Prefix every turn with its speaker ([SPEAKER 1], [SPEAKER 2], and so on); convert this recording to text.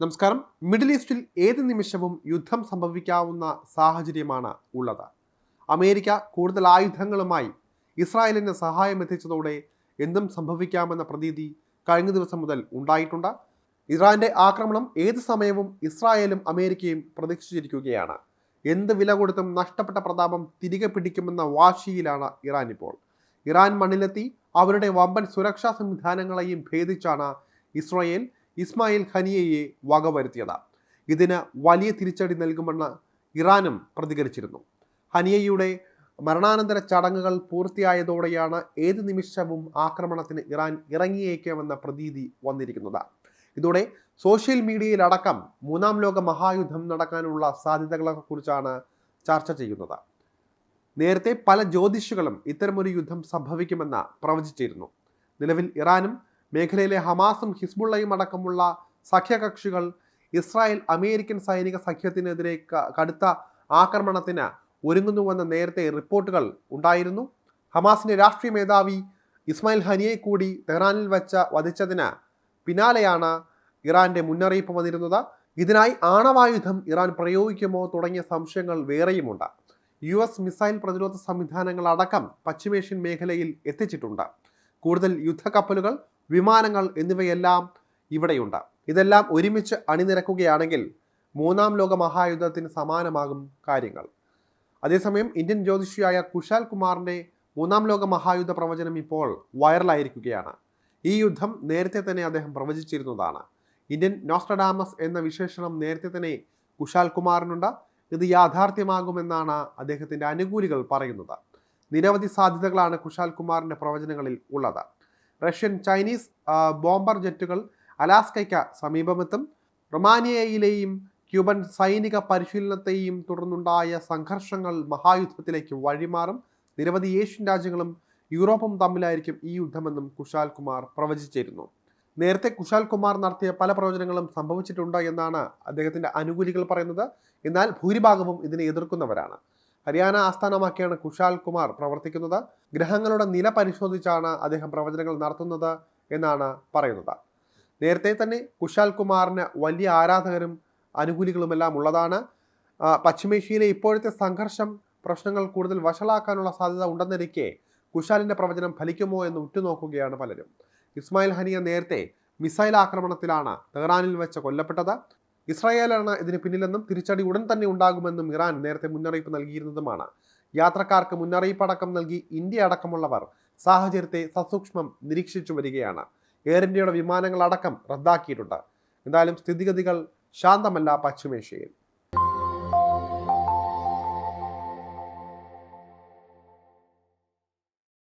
[SPEAKER 1] നമസ്കാരം. മിഡിൽ ഈസ്റ്റിൽ ഏത് നിമിഷവും യുദ്ധം സംഭവിക്കാവുന്ന സാഹചര്യമാണ് ഉള്ളത്. അമേരിക്ക കൂടുതൽ ആയുധങ്ങളുമായി ഇസ്രായേലിന് സഹായം എത്തിച്ചതോടെ എന്തും സംഭവിക്കാമെന്ന പ്രതീതി കഴിഞ്ഞ ദിവസം മുതൽ ഉണ്ടായിട്ടുണ്ട്. ഇറാന്റെ ആക്രമണം ഏത് സമയവും ഇസ്രായേലും അമേരിക്കയും പ്രതീക്ഷിച്ചിരിക്കുകയാണ്. എന്ത് വില കൊടുത്തും നഷ്ടപ്പെട്ട പ്രതാപം തിരികെ പിടിക്കുമെന്ന വാശിയിലാണ് ഇറാൻ ഇപ്പോൾ. ഇറാൻ മണ്ണിലെത്തി അവരുടെ വമ്പൻ സുരക്ഷാ സംവിധാനങ്ങളെയും ഭേദിച്ചാണ് ഇസ്രായേൽ ഇസ്മായിൽ ഖനിയയെ വകവരുത്തിയത്. ഇതിന് വലിയ തിരിച്ചടി നൽകുമെന്ന് ഇറാനും പ്രതികരിച്ചിരുന്നു. ഹനിയയുടെ മരണാനന്തര ചടങ്ങുകൾ പൂർത്തിയായതോടെയാണ് ഏത് നിമിഷവും ആക്രമണത്തിന് ഇറാൻ ഇറങ്ങിയേക്കാമെന്ന പ്രതീതി വന്നിരിക്കുന്നത്. ഇതോടെ സോഷ്യൽ മീഡിയയിലടക്കം മൂന്നാം ലോക മഹായുദ്ധം നടക്കാനുള്ള സാധ്യതകളെക്കുറിച്ചാണ് ചർച്ച ചെയ്യുന്നത്. നേരത്തെ പല ജ്യോതിഷികളും ഇത്തരമൊരു യുദ്ധം സംഭവിക്കുമെന്ന് പ്രവചിച്ചിരുന്നു. നിലവിൽ ഇറാനും മേഖലയിലെ ഹമാസും ഹിസ്ബുള്ളയും അടക്കമുള്ള സഖ്യകക്ഷികൾ ഇസ്രായേൽ അമേരിക്കൻ സൈനിക സഖ്യത്തിനെതിരെ കടുത്ത ആക്രമണത്തിന് ഒരുങ്ങുന്നുവെന്ന നേരത്തെ റിപ്പോർട്ടുകൾ ഉണ്ടായിരുന്നു. ഹമാസിന്റെ രാഷ്ട്രീയ മേധാവി ഇസ്മായിൽ ഹനിയെ കൂടി തെഹ്റാനിൽ വെച്ച് വധിച്ചതിന് പിന്നാലെയാണ് ഇറാന്റെ മുന്നറിയിപ്പ് വന്നിരുന്നത്. ഇതിനായി ആണവായുധം ഇറാൻ പ്രയോഗിക്കുമോ തുടങ്ങിയ സംശയങ്ങൾ വേറെയുമുണ്ട്. യു എസ് മിസൈൽ പ്രതിരോധ സംവിധാനങ്ങൾ അടക്കം പശ്ചിമേഷ്യൻ മേഖലയിൽ എത്തിച്ചിട്ടുണ്ട്. കൂടുതൽ യുദ്ധക്കപ്പലുകൾ വിമാനങ്ങൾ എന്നിവയെല്ലാം ഇവിടെയുണ്ട്. ഇതെല്ലാം ഒരുമിച്ച് അണിനിരക്കുകയാണെങ്കിൽ മൂന്നാം ലോക മഹായുദ്ധത്തിന് സമാനമാകും കാര്യങ്ങൾ. അതേസമയം ഇന്ത്യൻ ജ്യോതിഷിയായ കുശാൽ കുമാറിന്റെ മൂന്നാം ലോക മഹായുദ്ധ പ്രവചനം ഇപ്പോൾ വൈറലായിരിക്കുകയാണ്. ഈ യുദ്ധം നേരത്തെ തന്നെ അദ്ദേഹം പ്രവചിച്ചിരുന്നതാണ്. ഇന്ത്യൻ നോസ്ട്രഡാമസ് എന്ന വിശേഷണം നേരത്തെ തന്നെ കുശാൽ കുമാറിനുണ്ട്. ഇത് യാഥാർത്ഥ്യമാകുമെന്നാണ് അദ്ദേഹത്തിന്റെ അനുകൂലികൾ പറയുന്നത്. നിരവധി സാധ്യതകളാണ് കുശാൽ കുമാറിന്റെ പ്രവചനങ്ങളിൽ ഉള്ളത്. റഷ്യൻ ചൈനീസ് ബോംബർ ജെറ്റുകൾ അലാസ്കയ്ക്ക് സമീപമെത്തും. റൊമാനിയയിലെയും ക്യൂബൻ സൈനിക പരിശീലനത്തെയും തുടർന്നുണ്ടായ സംഘർഷങ്ങൾ മഹായുദ്ധത്തിലേക്ക് വഴിമാറും. നിരവധി ഏഷ്യൻ രാജ്യങ്ങളും യൂറോപ്പും തമ്മിലായിരിക്കും ഈ യുദ്ധമെന്നും കുശാൽ കുമാർ പ്രവചിച്ചിരുന്നു. നേരത്തെ കുശാൽ കുമാർ നടത്തിയ പല പ്രവചനങ്ങളും സംഭവിച്ചിട്ടുണ്ട് എന്നാണ് അദ്ദേഹത്തിന്റെ അനുകൂലികൾ പറയുന്നത്. എന്നാൽ ഭൂരിഭാഗവും ഇതിനെ എതിർക്കുന്നവരാണ്. ഹരിയാന ആസ്ഥാനമാക്കിയാണ് കുശാൽ കുമാർ പ്രവർത്തിക്കുന്നത്. ഗ്രഹങ്ങളുടെ നില പരിശോധിച്ചാണ് അദ്ദേഹം പ്രവചനങ്ങൾ നടത്തുന്നത് എന്നാണ് പറയുന്നത്. നേരത്തെ തന്നെ കുശാൽ കുമാറിന് വലിയ ആരാധകരും അനുകൂലികളുമെല്ലാം ഉള്ളതാണ്. പശ്ചിമേഷ്യയിലെ ഇപ്പോഴത്തെ സംഘർഷം പ്രശ്നങ്ങൾ കൂടുതൽ വഷളാക്കാനുള്ള സാധ്യത ഉണ്ടെന്നിരിക്കെ കുശാലിന്റെ പ്രവചനം ഫലിക്കുമോ എന്ന് ഉറ്റുനോക്കുകയാണ് പലരും. ഇസ്മായിൽ ഹനിയ നേരത്തെ മിസൈൽ ആക്രമണത്തിലാണ് തെഹ്റാനിൽ വെച്ച് കൊല്ലപ്പെട്ടത്. ഇസ്രായേലാണ് ഇതിന് പിന്നിലെന്നും തിരിച്ചടി ഉടൻ തന്നെ ഉണ്ടാകുമെന്നും ഇറാൻ നേരത്തെ മുന്നറിയിപ്പ് നൽകിയിരുന്നതുമാണ്. യാത്രക്കാർക്ക് മുന്നറിയിപ്പ് അടക്കം നൽകി ഇന്ത്യ അടക്കമുള്ളവർ സാഹചര്യത്തെ സസൂക്ഷ്മം നിരീക്ഷിച്ചു വരികയാണ്. എയർ ഇന്ത്യയുടെ വിമാനങ്ങളടക്കം റദ്ദാക്കിയിട്ടുണ്ട്. എന്തായാലും സ്ഥിതിഗതികൾ ശാന്തമല്ല പശ്ചിമേഷ്യയിൽ.